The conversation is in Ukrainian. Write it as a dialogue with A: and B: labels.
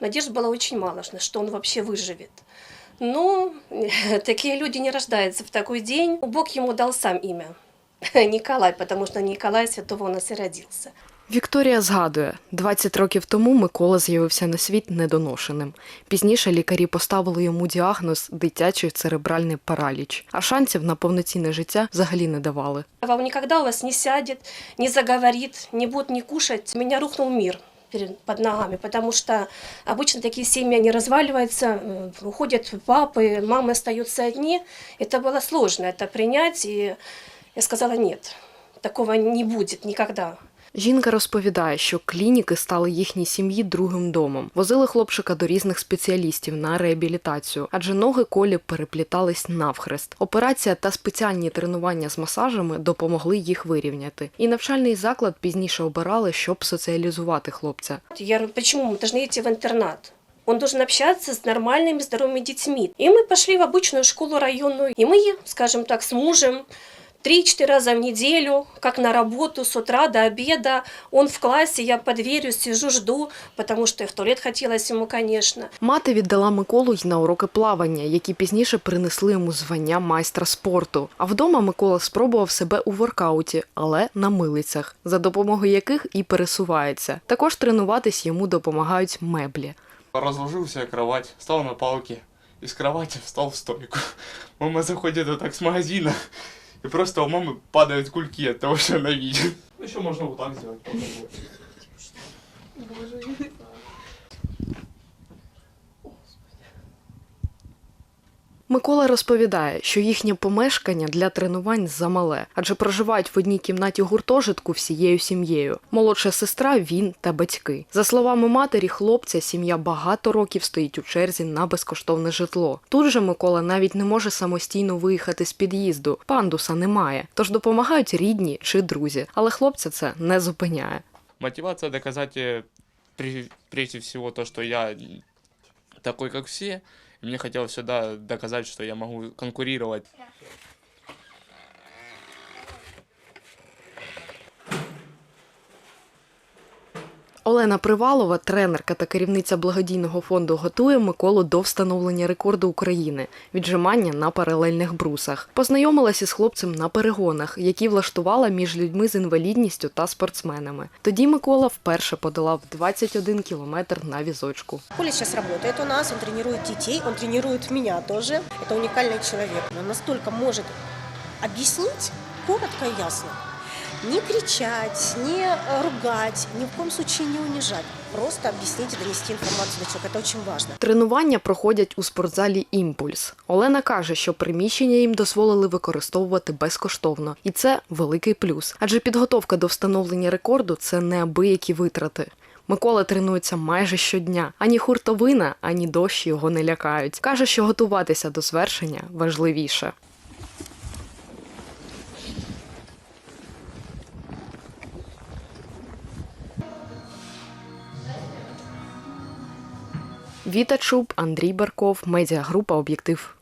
A: Надежд было очень мало, что он вообще выживет. Но такие люди не рождаются в такой день. Бог ему дал сам имя. Николай, потому что Николай Святого у нас и родился.
B: Вікторія згадує, 20 років тому Микола з'явився на світ недоношеним. Пізніше лікарі поставили йому діагноз дитячий церебральний параліч, а шансів на повноцінне життя взагалі не давали.
A: Вам никогда у вас не сядет, не заговорит, не будет не кушать. Рухнул мир перед, под ногами, потому что обычно такие семьи, они разваливаются, э, уходят папы, мамы остаются одни. Это было сложно, это принять, и я сказала, нет, такого не будет никогда.
B: Жінка розповідає, що клініки стали їхній сім'ї другим домом. Возили хлопчика до різних спеціалістів на реабілітацію, адже ноги колі переплітались навхрест. Операція та спеціальні тренування з масажами допомогли їх вирівняти. І навчальний заклад пізніше обирали, щоб соціалізувати хлопця.
A: Я говорю, почему? Мы должны идти в интернат. Он должен общаться с нормальными, здоровыми детьми. И мы пошли в обычную школу районную. И мы, скажем так, с мужем три-четыре раза в неделю, как на работу, с утра до обеда. Он в классе, я под дверью сижу, жду, потому что и в туалет хотелось ему, конечно.
B: Мати віддала Миколу й на уроки плавання, які пізніше принесли йому звання майстра спорту. А вдома Микола спробував себе у воркауті, але на милицях, за допомогою яких і пересувається. Також тренуватись йому допомагають меблі.
C: Разложил себе кровать, встал на палки, из кровати встал в стойку. Мама заходит вот так с магазина, и просто у мамы падают кульки от того, что она видит. Ну, еще можно вот так сделать. попробовать.
B: Микола розповідає, що їхнє помешкання для тренувань замале, адже проживають в одній кімнаті гуртожитку всією сім'єю. Молодша сестра, він та батьки. За словами матері, хлопця, сім'я багато років стоїть у черзі на безкоштовне житло. Тут же Микола навіть не може самостійно виїхати з під'їзду. Пандуса немає, тож допомагають рідні чи друзі. Але хлопця це не зупиняє.
C: Мотивация доказать э, при- прежде всего то, что я такой, как все. И мне хотелось всегда доказать, что я могу конкурировать.
B: Олена Привалова, тренерка та керівниця благодійного фонду, готує Миколу до встановлення рекорду України віджимання на паралельних брусах. Познайомилася з хлопцем на перегонах, які влаштувала між людьми з інвалідністю та спортсменами. Тоді Микола вперше подолав 21 кілометр на візочку.
D: Коля сейчас работает у нас, он тренирует детей, он тренирует меня тоже. Это уникальный человек. Он настолько может объяснить коротко и ясно. Не кричать, не э, ругать, ни в коем случае не унижать. Просто объяснить и донести информацию до человека. Это очень важно.
B: Тренування проходять у спортзалі Імпульс. Олена каже, що приміщення їм дозволили використовувати безкоштовно, і це великий плюс. Адже підготовка до встановлення рекорду це неабиякі витрати. Микола тренується майже щодня. Ані хуртовина, ані дощ його не лякають. Каже, що готуватися до звершення важливіше. Віта Чуб, Андрій Барков, медіагрупа Об'єктив.